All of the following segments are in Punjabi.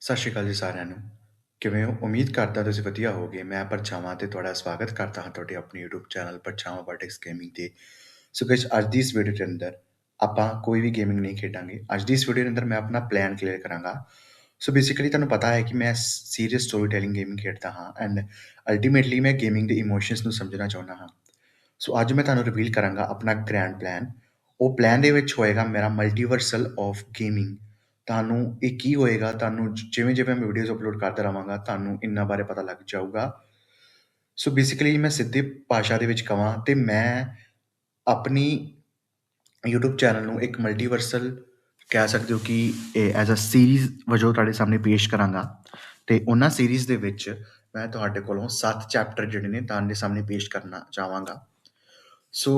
ਸਤਿ ਸ਼੍ਰੀ ਅਕਾਲ ਜੀ ਸਾਰਿਆਂ ਨੂੰ। ਕਿਵੇਂ ਹੋ? ਉਮੀਦ ਕਰਦਾ ਤੁਸੀਂ ਵਧੀਆ ਹੋਗੇ ਮੈਂ ਪਰਛਾਵਾਂ ਤੇ ਤੁਹਾਡਾ ਸਵਾਗਤ ਕਰਦਾ ਹਾਂ ਤੁਹਾਡੇ ਆਪਣੇ YouTube ਚੈਨਲ ਪਰਛਾਵਾਂ ਵਰਟੈਕਸ ਗੇਮਿੰਗ ਤੇ। ਸੋ ਗਾਇਸ ਅੱਜ ਦੀ ਇਸ ਵੀਡੀਓ ਦੇ ਅੰਦਰ ਆਪਾਂ ਕੋਈ ਵੀ ਗੇਮਿੰਗ ਨਹੀਂ ਖੇਡਾਂਗੇ। ਅੱਜ ਦੀ ਇਸ ਵੀਡੀਓ ਦੇ ਅੰਦਰ ਮੈਂ ਆਪਣਾ ਪਲਾਨ ਕਲੀਅਰ ਕਰਾਂਗਾ। ਸੋ ਬੇਸਿਕਲੀ ਤੁਹਾਨੂੰ ਪਤਾ ਹੈ ਕਿ ਮੈਂ ਸੀਰੀਅਸ ਸਟੋਰੀ ਟੈਲਿੰਗ ਗੇਮਿੰਗ ਖੇਡਦਾ ਹਾਂ ਐਂਡ ਅਲਟੀਮੇਟਲੀ ਮੈਂ ਗੇਮਿੰਗ ਦੇ ਇਮੋਸ਼ਨਸ ਨੂੰ ਸਮਝਣਾ ਚਾਹੁੰਦਾ ਹਾਂ। ਸੋ ਅੱਜ ਮੈਂ ਤੁਹਾਨੂੰ ਰਿਵੀਲ ਕਰਾਂਗਾ ਆਪਣਾ ਗ੍ਰੈਂਡ ਪਲਾਨ ਉਹ ਪਲਾਨ ਦੇ ਵਿੱਚ ਹੋਏਗਾ ਮੇਰਾ ਮਲਟੀਵਰਸਲ ਆਫ ਗੇਮਿੰਗ ਤੁਹਾਨੂੰ ਇਹ ਕੀ ਹੋਏਗਾ, ਤੁਹਾਨੂੰ ਜਿਵੇਂ ਜਿਵੇਂ ਮੈਂ ਵੀਡੀਓਜ਼ ਅਪਲੋਡ ਕਰਦਾ ਰਵਾਂਗਾ ਤੁਹਾਨੂੰ ਇੰਨਾ ਬਾਰੇ ਪਤਾ ਲੱਗ ਜਾਊਗਾ। ਸੋ ਬੇਸਿਕਲੀ ਮੈਂ ਸਿੱਧੇ ਭਾਸ਼ਾ ਦੇ ਵਿੱਚ ਕਵਾਂ ਤੇ ਮੈਂ ਆਪਣੀ YouTube ਚੈਨਲ ਨੂੰ ਇੱਕ ਮਲਟੀਵਰਸਲ ਕਹਿ ਸਕਦੇ ਹੋ ਕਿ ਇਹ ਐਜ਼ ਅ ਸੀਰੀਜ਼ ਵਜੋਂ ਤੁਹਾਡੇ ਸਾਹਮਣੇ ਪੇਸ਼ ਕਰਾਂਗਾ। ਤੇ ਉਹਨਾਂ ਸੀਰੀਜ਼ ਦੇ ਵਿੱਚ ਮੈਂ ਤੁਹਾਡੇ ਕੋਲੋਂ 7 ਚੈਪਟਰ ਜਿਹੜੇ ਨੇ, ਤੁਹਾਡੇ ਸਾਹਮਣੇ ਪੇਸ਼ ਕਰਨਾ ਚਾਹਾਂਗਾ। ਸੋ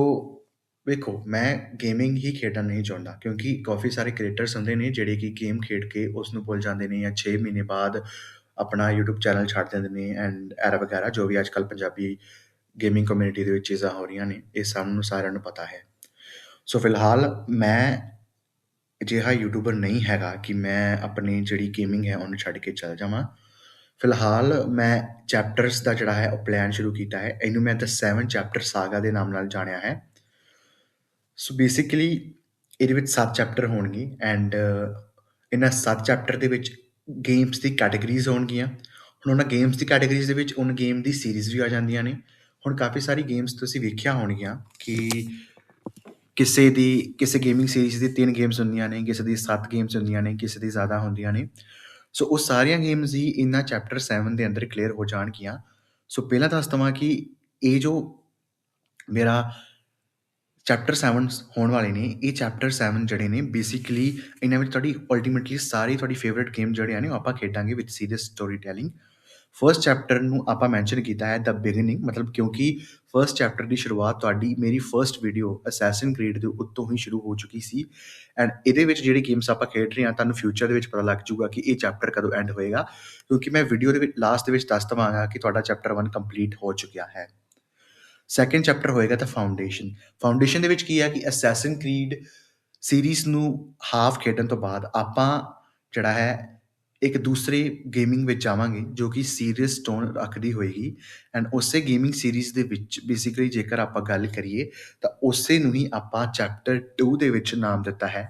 ਵੇਖੋ, ਮੈਂ ਗੇਮਿੰਗ ਹੀ ਖੇਡਣਾ ਨਹੀਂ ਚਾਹੁੰਦਾ ਕਿਉਂਕਿ ਕਾਫੀ ਸਾਰੇ ਕ੍ਰੀਏਟਰਸ ਹੁੰਦੇ ਨੇ ਜਿਹੜੇ ਕਿ ਗੇਮ ਖੇਡ ਕੇ ਉਸ ਨੂੰ ਭੁੱਲ ਜਾਂਦੇ ਨੇ ਜਾਂ 6 ਮਹੀਨੇ ਬਾਅਦ ਆਪਣਾ YouTube ਚੈਨਲ ਛੱਡ ਦਿੰਦੇ ਨੇ ਐਂਡ ਐਰਾ ਵਗੈਰਾ, ਜੋ ਵੀ ਅੱਜਕੱਲ ਪੰਜਾਬੀ ਗੇਮਿੰਗ ਕਮਿਊਨਿਟੀ ਦੇ ਵਿੱਚ ਚੀਜ਼ਾਂ ਹੋ ਰਹੀਆਂ ਨੇ, ਇਹ ਸਭ ਨੂੰ ਸਾਰਿਆਂ ਨੂੰ ਪਤਾ ਹੈ। ਸੋ ਫਿਲਹਾਲ ਮੈਂ ਅਜਿਹਾ ਯੂਟਿਊਬਰ ਨਹੀਂ ਹੈਗਾ ਕਿ ਮੈਂ ਆਪਣੀ ਜਿਹੜੀ ਗੇਮਿੰਗ ਹੈ ਉਹਨੂੰ ਛੱਡ ਕੇ ਚੱਲ ਜਾਵਾਂ। ਫਿਲਹਾਲ ਮੈਂ ਚੈਪਟਰਸ ਦਾ ਜਿਹੜਾ ਹੈ ਉਹ ਪਲਾਨ ਸ਼ੁਰੂ ਕੀਤਾ ਹੈ। ਇਹਨੂੰ ਮੈਂ ਦ 7 ਚੈਪਟਰ ਸਾਗਾ ਦੇ ਨਾਮ ਨਾਲ ਜਾਣਿਆ ਹੈ। ਸੋ ਬੇਸਿਕਲੀ ਇਹਦੇ ਵਿੱਚ 7 ਚੈਪਟਰ ਹੋਣਗੇ ਐਂਡ ਇਹਨਾਂ 7 ਚੈਪਟਰ ਦੇ ਵਿੱਚ ਗੇਮਸ ਦੀ ਕੈਟਾਗਰੀਜ਼ ਹੋਣਗੀਆਂ। ਹੁਣ ਉਹਨਾਂ ਗੇਮਸ ਦੀ ਕੈਟਾਗਰੀਜ਼ ਦੇ ਵਿੱਚ ਉਹਨਾਂ ਗੇਮ ਦੀ ਸੀਰੀਜ਼ ਵੀ ਆ ਜਾਂਦੀਆਂ ਨੇ। ਹੁਣ ਕਾਫੀ ਸਾਰੀ ਗੇਮਸ ਤੁਸੀਂ ਵੇਖਿਆ ਹੋਣਗੀਆਂ ਕਿ ਕਿਸੇ ਦੀ, ਕਿਸੇ ਗੇਮਿੰਗ ਸੀਰੀਜ਼ ਦੀ 3 ਗੇਮਸ ਹੁੰਦੀਆਂ ਨੇ, ਕਿਸੇ ਦੀ 7 ਗੇਮਸ ਹੁੰਦੀਆਂ ਨੇ, ਕਿਸੇ ਦੀ ਜ਼ਿਆਦਾ ਹੁੰਦੀਆਂ ਨੇ। ਸੋ ਉਹ ਸਾਰੀਆਂ ਗੇਮਸ ਹੀ ਇਨਾਂ ਚੈਪਟਰ 7 ਦੇ ਅੰਦਰ ਕਲੀਅਰ ਹੋ ਜਾਣਗੀਆਂ। ਸੋ ਪਹਿਲਾਂ ਦੱਸ ਦਵਾਂ ਕਿ ਇਹ ਜੋ ਮੇਰਾ ਚੈਪਟਰ 7 ਹੋਣ ਵਾਲੇ ਨੇ, ਇਹ ਚੈਪਟਰ 7 ਜਿਹੜੇ ਨੇ ਬੇਸਿਕਲੀ ਇਹਨਾਂ ਵਿੱਚ ਤੁਹਾਡੀ ਅਲਟੀਮੇਟਲੀ ਸਾਰੇ ਤੁਹਾਡੀ ਫੇਵਰਿਟ ਗੇਮ ਜਿਹੜੇ ਨੇ, ਉਹ ਆਪਾਂ ਖੇਡਾਂਗੇ with serious story telling first chapter ਨੂੰ ਆਪਾਂ ਮੈਂਸ਼ਨ ਕੀਤਾ ਹੈ ਦ ਬਿਗਨਿੰਗ ਮਤਲਬ ਕਿਉਂਕਿ ਫਰਸਟ ਚੈਪਟਰ ਦੀ ਸ਼ੁਰੂਆਤ ਤੁਹਾਡੀ, ਮੇਰੀ ਫਰਸਟ ਵੀਡੀਓ ਅਸੈਸਨ ਕ੍ਰੀਡ ਦੇ ਉੱਤੋਂ ਹੀ ਸ਼ੁਰੂ ਹੋ ਚੁੱਕੀ ਸੀ। ਐਂਡ ਇਹਦੇ ਵਿੱਚ ਜਿਹੜੀ ਗੇਮਸ ਆਪਾਂ ਖੇਡ ਰਹੇ ਹਾਂ, ਤੁਹਾਨੂੰ ਫਿਊਚਰ ਦੇ ਵਿੱਚ ਪਤਾ ਲੱਗ ਜਾਊਗਾ ਕਿ ਇਹ ਚੈਪਟਰ ਕਦੋਂ ਐਂਡ ਹੋਏਗਾ। ਕਿਉਂਕਿ ਮੈਂ ਵੀਡੀਓ ਦੇ ਵਿੱਚ ਲਾਸਟ ਦੇ ਵਿੱਚ ਦੱਸ ਦਵਾਂਗਾ ਕਿ ਤੁਹਾਡਾ ਚੈਪਟਰ 1 ਕੰਪਲੀਟ ਹੋ ਚੁੱਕਿਆ ਹੈ। ਸੈਕੰਡ ਚੈਪਟਰ ਹੋਏਗਾ ਤਾਂ ਫਾਊਂਡੇਸ਼ਨ ਫਾਊਂਡੇਸ਼ਨ ਦੇ ਵਿੱਚ ਕੀ ਹੈ ਕਿ ਅਸੈਸਨ ਕ੍ਰੀਡ ਸੀਰੀਜ਼ ਨੂੰ ਹਾਫ ਖੇਡਣ ਤੋਂ ਬਾਅਦ ਆਪਾਂ ਜਿਹੜਾ ਹੈ ਇੱਕ ਦੂਸਰੇ ਗੇਮਿੰਗ ਵਿੱਚ ਜਾਵਾਂਗੇ, ਜੋ ਕਿ ਸੀਰੀਅਸ ਟੋਨ ਰੱਖਦੀ ਹੋਏਗੀ ਐਂਡ ਉਸੇ ਗੇਮਿੰਗ ਸੀਰੀਜ਼ ਦੇ ਵਿੱਚ ਬੇਸਿਕਲੀ ਜੇਕਰ ਆਪਾਂ ਗੱਲ ਕਰੀਏ ਤਾਂ ਉਸੇ ਨੂੰ ਹੀ ਆਪਾਂ ਚੈਪਟਰ 2 ਦੇ ਵਿੱਚ ਨਾਮ ਦਿੱਤਾ ਹੈ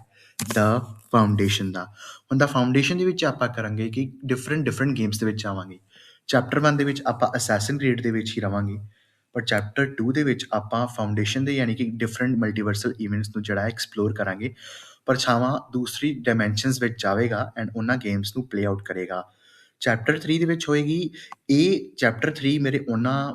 ਦਾ ਫਾਊਂਡੇਸ਼ਨ ਦਾ। ਹੁਣ ਦਾ ਫਾਊਂਡੇਸ਼ਨ ਦੇ ਵਿੱਚ ਆਪਾਂ ਕਰਾਂਗੇ ਕਿ ਡਿਫਰੈਂਟ ਡਿਫਰੈਂਟ ਗੇਮਸ ਦੇ ਵਿੱਚ ਜਾਵਾਂਗੇ। ਚੈਪਟਰ 1 ਦੇ ਵਿੱਚ ਆਪਾਂ ਅਸੈਸਨ ਕ੍ਰੀਡ ਦੇ ਵਿੱਚ ਹੀ ਰਵਾਂਗੇ। ਪਰ ਚੈਪਟਰ 2 ਦੇ ਵਿੱਚ ਆਪਾਂ ਫਾਊਂਡੇਸ਼ਨ ਦੇ ਯਾਨੀ ਕਿ ਡਿਫਰੈਂਟ ਮਲਟੀਵਰਸਲ ਇਵੈਂਟਸ ਨੂੰ ਜਿਹੜਾ ਐਕਸਪਲੋਰ ਕਰਾਂਗੇ ਪਰਛਾਵਾਂ ਦੂਸਰੀ ਡਾਈਮੈਂਸ਼ਨਸ ਵਿੱਚ ਜਾਵੇਗਾ ਐਂਡ ਉਹਨਾਂ ਗੇਮਸ ਨੂੰ ਪਲੇ ਆਊਟ ਕਰੇਗਾ। ਚੈਪਟਰ 3 ਦੇ ਵਿੱਚ ਹੋਏਗੀ, ਇਹ ਚੈਪਟਰ 3 ਮੇਰੇ ਉਹਨਾਂ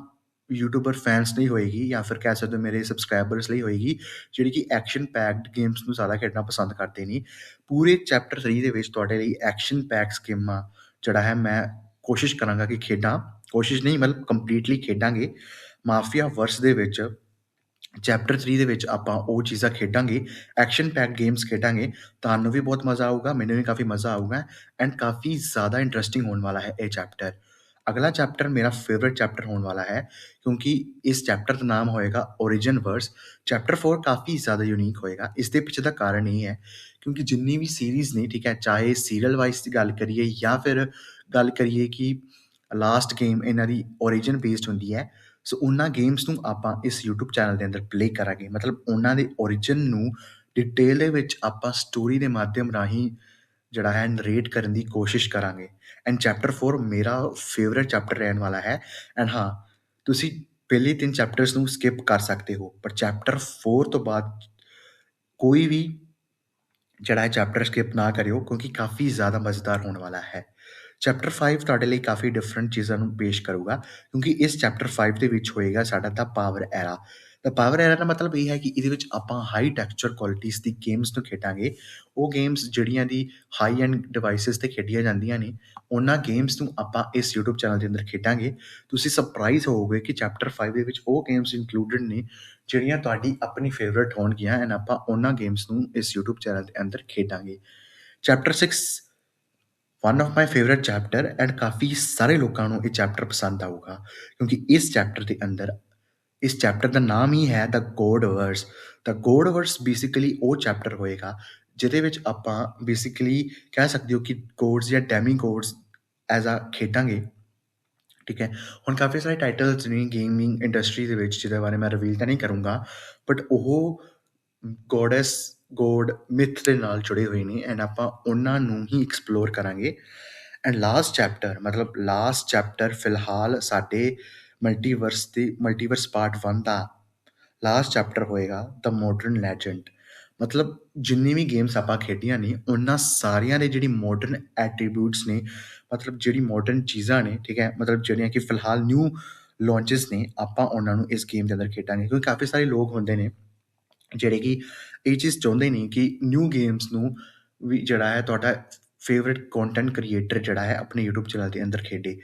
ਯੂਟਿਊਬਰ ਫੈਨਸ ਲਈ ਹੋਏਗੀ ਜਾਂ ਫਿਰ ਕਹਿ ਸਕਦੇ ਮੇਰੇ ਸਬਸਕ੍ਰਾਈਬਰਸ ਲਈ ਹੋਏਗੀ, ਜਿਹੜੀ ਕਿ ਐਕਸ਼ਨ ਪੈਕਡ ਗੇਮਸ ਨੂੰ ਜ਼ਿਆਦਾ ਖੇਡਣਾ ਪਸੰਦ ਕਰਦੇ ਨੇ। ਪੂਰੇ ਚੈਪਟਰ 3 ਦੇ ਵਿੱਚ ਤੁਹਾਡੇ ਲਈ ਐਕਸ਼ਨ ਪੈਕਸ ਗੇਮਾਂ ਜਿਹੜਾ ਹੈ, ਮੈਂ ਕੋਸ਼ਿਸ਼ ਕਰਾਂਗਾ ਕਿ ਖੇਡਾਂ ਕੋਸ਼ਿਸ਼ ਨਹੀਂ, ਮਤਲਬ ਕੰਪਲੀਟਲੀ ਖੇਡਾਂਗੇ। ਮਾਫੀਆ ਵਰਸ ਦੇ ਵਿੱਚ ਚੈਪਟਰ 3 ਦੇ ਵਿੱਚ ਆਪਾਂ ਉਹ ਚੀਜ਼ਾਂ ਖੇਡਾਂਗੇ ਐਕਸ਼ਨ ਪੈਕ ਗੇਮਸ ਖੇਡਾਂਗੇ। ਤੁਹਾਨੂੰ ਵੀ ਬਹੁਤ ਮਜ਼ਾ ਆਊਗਾ, ਮੈਨੂੰ ਵੀ ਕਾਫੀ ਮਜ਼ਾ ਆਊਗਾ ਐਂਡ ਕਾਫੀ ਜ਼ਿਆਦਾ ਇੰਟਰਸਟਿੰਗ ਹੋਣ ਵਾਲਾ ਹੈ ਇਹ ਚੈਪਟਰ ਅਗਲਾ ਚੈਪਟਰ ਮੇਰਾ ਫੇਵਰਿਟ ਚੈਪਟਰ ਹੋਣ ਵਾਲਾ ਹੈ, ਕਿਉਂਕਿ ਇਸ ਚੈਪਟਰ ਦਾ ਨਾਮ ਹੋਏਗਾ origin ਵਰਸ ਚੈਪਟਰ 4 ਕਾਫੀ ਜ਼ਿਆਦਾ ਯੂਨੀਕ ਹੋਏਗਾ, ਇਸ ਦੇ ਪਿੱਛੇ ਦਾ ਕਾਰਨ ਇਹ ਹੈ, ਕਿਉਂਕਿ ਜਿੰਨੀ ਵੀ ਸੀਰੀਜ਼ ਨੇ, ਠੀਕ ਹੈ, ਚਾਹੇ ਸੀਰੀਅਲ ਵਾਈਜ਼ ਦੀ ਗੱਲ ਕਰੀਏ ਜਾਂ ਫਿਰ ਗੱਲ ਕਰੀਏ ਕਿ ਲਾਸਟ ਗੇਮ ਇਹਨਾਂ ਦੀ origin ਬੇਸਡ ਹੁੰਦੀ ਹੈ। ਸੋ ਉਹਨਾਂ ਗੇਮਸ ਨੂੰ ਆਪਾਂ ਇਸ YouTube ਚੈਨਲ ਦੇ ਅੰਦਰ ਪਲੇ ਕਰਾਂਗੇ। ਮਤਲਬ ਉਹਨਾਂ ਦੇ origin ਨੂੰ ਡਿਟੇਲ ਦੇ ਵਿੱਚ ਆਪਾਂ ਸਟੋਰੀ ਦੇ ਮਾਧਿਅਮ ਰਾਹੀਂ ਜਿਹੜਾ ਹੈ ਨਰੇਟ ਕਰਨ ਦੀ ਕੋਸ਼ਿਸ਼ ਕਰਾਂਗੇ। ਐਂਡ ਚੈਪਟਰ 4 ਮੇਰਾ ਫੇਵਰਿਟ ਚੈਪਟਰ ਰਹਿਣ ਵਾਲਾ ਹੈ। ਐਂਡ ਹਾਂ, ਤੁਸੀਂ ਪਹਿਲੇ ਤਿੰਨ ਚੈਪਟਰਸ ਨੂੰ ਸਕਿਪ ਕਰ ਸਕਦੇ ਹੋ। ਪਰ ਚੈਪਟਰ 4 ਤੋਂ ਬਾਅਦ ਕੋਈ ਵੀ ਜਿਹੜਾ ਹੈ ਚੈਪਟਰ ਸਕਿਪ ਨਾ ਕਰਿਓ, ਕਿਉਂਕਿ ਕਾਫੀ ਜ਼ਿਆਦਾ ਮਜ਼ੇਦਾਰ ਹੋਣ ਵਾਲਾ ਹੈ। ਚੈਪਟਰ 5 ਤੁਹਾਡੇ ਲਈ ਕਾਫੀ ਡਿਫਰੈਂਟ ਚੀਜ਼ਾਂ ਨੂੰ ਪੇਸ਼ ਕਰੂਗਾ, ਕਿਉਂਕਿ ਇਸ ਚੈਪਟਰ 5 ਦੇ ਵਿੱਚ ਹੋਏਗਾ ਸਾਡਾ ਦਾ ਪਾਵਰ ਐਰਾ ਤਾਂ ਪਾਵਰ ਐਰਾ ਦਾ ਮਤਲਬ ਇਹ ਹੈ ਕਿ ਇਹਦੇ ਵਿੱਚ ਆਪਾਂ ਹਾਈ ਟੈਕਸਚਰ ਕੁਆਲਿਟੀਜ਼ ਦੀ ਗੇਮਸ ਨੂੰ ਖੇਡਾਂਗੇ। ਉਹ ਗੇਮਸ ਜਿਹੜੀਆਂ ਦੀ ਹਾਈ ਐਂਡ ਡਿਵਾਈਸਸ ਤੇ ਖੇਡੀਆਂ ਜਾਂਦੀਆਂ ਨੇ, ਉਹਨਾਂ ਗੇਮਸ ਨੂੰ ਆਪਾਂ ਇਸ YouTube ਚੈਨਲ ਦੇ ਅੰਦਰ ਖੇਡਾਂਗੇ। ਤੁਸੀਂ ਸਰਪ੍ਰਾਈਜ਼ ਹੋਵੋਗੇ ਕਿ ਚੈਪਟਰ 5 ਦੇ ਵਿੱਚ ਉਹ ਗੇਮਸ ਇਨਕਲੂਡਡ ਨੇ, ਜਿਹੜੀਆਂ ਤੁਹਾਡੀ ਆਪਣੀ ਫੇਵਰਿਟ ਹੋਣਗੀਆਂ ਐਂਡ ਆਪਾਂ ਉਹਨਾਂ ਗੇਮਸ ਨੂੰ ਇਸ YouTube ਚੈਨਲ ਦੇ ਅੰਦਰ ਖੇਡਾਂਗੇ। Chapter 6 one of my favourite chapter and ਕਾਫੀ ਸਾਰੇ ਲੋਕਾਂ ਨੂੰ ਇਹ ਚੈਪਟਰ ਪਸੰਦ ਆਊਗਾ ਕਿਉਂਕਿ ਇਸ ਚੈਪਟਰ ਦੇ ਅੰਦਰ ਇਸ ਚੈਪਟਰ ਦਾ ਨਾਮ ਹੀ ਹੈ the god verse the god verse basically ਉਹ ਚੈਪਟਰ ਹੋਏਗਾ ਜਿਹਦੇ ਵਿੱਚ ਆਪਾਂ ਬੇਸਿਕਲੀ ਕਹਿ ਸਕਦੇ ਹੋ ਕਿ ਕੋਡਸ ਜਾਂ ਡੈਮੀ ਕੋਡਸ ਐਜ਼ ਆ ਖੇਡਾਂਗੇ ਠੀਕ ਹੈ ਹੁਣ ਕਾਫੀ ਸਾਰੇ ਟਾਈਟਲਸ ਨੇ ਗੇਮਿੰਗ ਇੰਡਸਟਰੀ ਦੇ ਵਿੱਚ ਜਿਹਦੇ ਬਾਰੇ ਮੈਂ ਰਿਵੀਲ ਤਾਂ ਨਹੀਂ ਕਰੂੰਗਾ ਬਟ ਉਹ ਗੋਡੈਸ ਗੋਡ ਮਿਥ ਦੇ ਨਾਲ ਜੁੜੇ ਹੋਏ ਨੇ ਐਂਡ ਆਪਾਂ ਉਹਨਾਂ ਨੂੰ ਹੀ ਐਕਸਪਲੋਰ ਕਰਾਂਗੇ। ਐਂਡ ਲਾਸਟ ਚੈਪਟਰ ਮਤਲਬ ਲਾਸਟ ਚੈਪਟਰ ਫਿਲਹਾਲ ਸਾਡੇ ਮਲਟੀਵਰਸ ਦੀ ਮਲਟੀਵਰਸ ਪਾਰਟ 1 ਦਾ ਲਾਸਟ ਚੈਪਟਰ ਹੋਏਗਾ ਦ ਮਾਡਰਨ ਲੈਜੈਂਡ ਮਤਲਬ ਜਿੰਨੀ ਵੀ ਗੇਮਸ ਆਪਾਂ ਖੇਡੀਆਂ ਨੇ, ਉਹਨਾਂ ਸਾਰੀਆਂ ਦੇ ਜਿਹੜੀ ਮਾਡਰਨ ਐਟਰੀਬਿਊਟਸ ਨੇ, ਮਤਲਬ ਜਿਹੜੀ ਮਾਡਰਨ ਚੀਜ਼ਾਂ ਨੇ, ਠੀਕ ਹੈ, ਮਤਲਬ ਜਿਹੜੀਆਂ ਕਿ ਫਿਲਹਾਲ ਨਿਊ ਲਾਂਚਸ ਨੇ, ਆਪਾਂ ਉਹਨਾਂ ਨੂੰ ਇਸ ਗੇਮ ਦੇ ਅੰਦਰ ਖੇਡਾਂਗੇ। ਕਿਉਂਕਿ ਕਾਫੀ ਸਾਰੇ ਲੋਕ ਹੁੰਦੇ ਨੇ, ਜਿਹੜੇ ਕਿ ਇਹ ਚੀਜ਼ ਚਾਹੁੰਦੇ ਨੇ ਕਿ ਨਿਊ ਗੇਮਸ ਨੂੰ ਵੀ ਜਿਹੜਾ ਹੈ ਤੁਹਾਡਾ ਫੇਵਰਿਟ ਕੰਟੈਂਟ ਕ੍ਰੀਏਟਰ ਜਿਹੜਾ ਹੈ ਆਪਣੇ YouTube ਚੈਨਲ ਦੇ ਅੰਦਰ ਖੇਡੇ।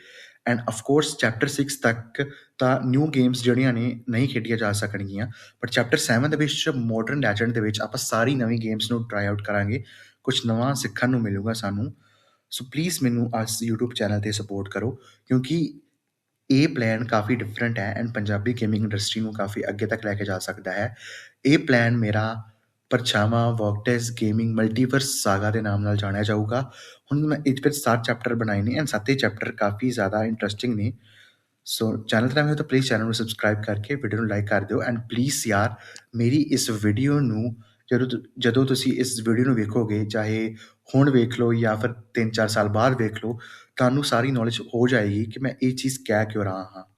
ਐਂਡ ਆਫ ਕੋਰਸ ਚੈਪਟਰ 6 ਤੱਕ ਤਾਂ ਨਿਊ ਗੇਮਸ ਜਿਹੜੀਆਂ ਨੇ ਨਹੀਂ ਖੇਡੀਆਂ ਜਾ ਸਕਣਗੀਆਂ ਪਰ ਚੈਪਟਰ 7 ਦੇ ਵਿੱਚ ਮਾਡਰਨ ਲੈਜੈਂਡ ਦੇ ਵਿੱਚ ਆਪਾਂ ਸਾਰੀ ਨਵੀਂ ਗੇਮਸ ਨੂੰ ਟਰਾਈ ਆਊਟ ਕਰਾਂਗੇ। ਕੁਝ ਨਵਾਂ ਸਿੱਖਣ ਨੂੰ ਮਿਲੂਗਾ ਸਾਨੂੰ। ਸੋ ਪਲੀਜ਼ ਮੈਨੂੰ ਅੱਜ YouTube ਚੈਨਲ ਤੇ ਸਪੋਰਟ ਕਰੋ, ਕਿਉਂਕਿ ਇਹ ਪਲਾਨ ਕਾਫੀ ਡਿਫਰੈਂਟ ਹੈ ਐਂਡ ਪੰਜਾਬੀ ਗੇਮਿੰਗ ਇੰਡਸਟਰੀ ਨੂੰ ਕਾਫੀ ਅੱਗੇ ਤੱਕ ਲੈ ਕੇ ਜਾ ਸਕਦਾ ਹੈ। ਇਹ ਪਲਾਨ ਮੇਰਾ ਪਰਛਾਵਾਂ ਵਰਕਟੈਸ ਗੇਮਿੰਗ ਮਲਟੀਵਰਸ ਸਾਗਾ ਦੇ ਨਾਮ ਨਾਲ ਜਾਣਿਆ ਜਾਊਗਾ। ਹੁਣ ਮੈਂ ਇਹ ਵਿੱਚ 7 ਚੈਪਟਰ ਬਣਾਏ ਨੇ ਐਂਡ ਸੱਤੇ ਚੈਪਟਰ ਕਾਫੀ ਜ਼ਿਆਦਾ ਇੰਟਰਸਟਿੰਗ ਨੇ। ਸੋ ਚੈਨਲ ਤੇ ਨਵੇਂ ਹੋ ਤਾਂ ਪਲੀਜ਼ ਚੈਨਲ ਨੂੰ ਸਬਸਕ੍ਰਾਈਬ ਕਰਕੇ ਵੀਡੀਓ ਨੂੰ ਲਾਈਕ ਕਰ ਦਿਓ ਐਂਡ ਪਲੀਜ਼ ਯਾਰ, ਮੇਰੀ ਇਸ ਵੀਡੀਓ ਨੂੰ ਜਦੋਂ ਤੁ- ਜਦੋਂ ਤੁਸੀਂ ਇਸ ਵੀਡੀਓ ਨੂੰ ਵੇਖੋਗੇ, ਚਾਹੇ ਹੁਣ ਵੇਖ ਲਓ ਜਾਂ ਫਿਰ 3-4 ਸਾਲ ਬਾਅਦ ਵੇਖ ਲਓ, ਤੁਹਾਨੂੰ ਸਾਰੀ ਨੌਲੇਜ ਹੋ ਜਾਏਗੀ ਕਿ ਮੈਂ ਇਹ ਚੀਜ਼ ਕਹਿ ਕਿਉਂ ਰਹਾ ਹਾਂ।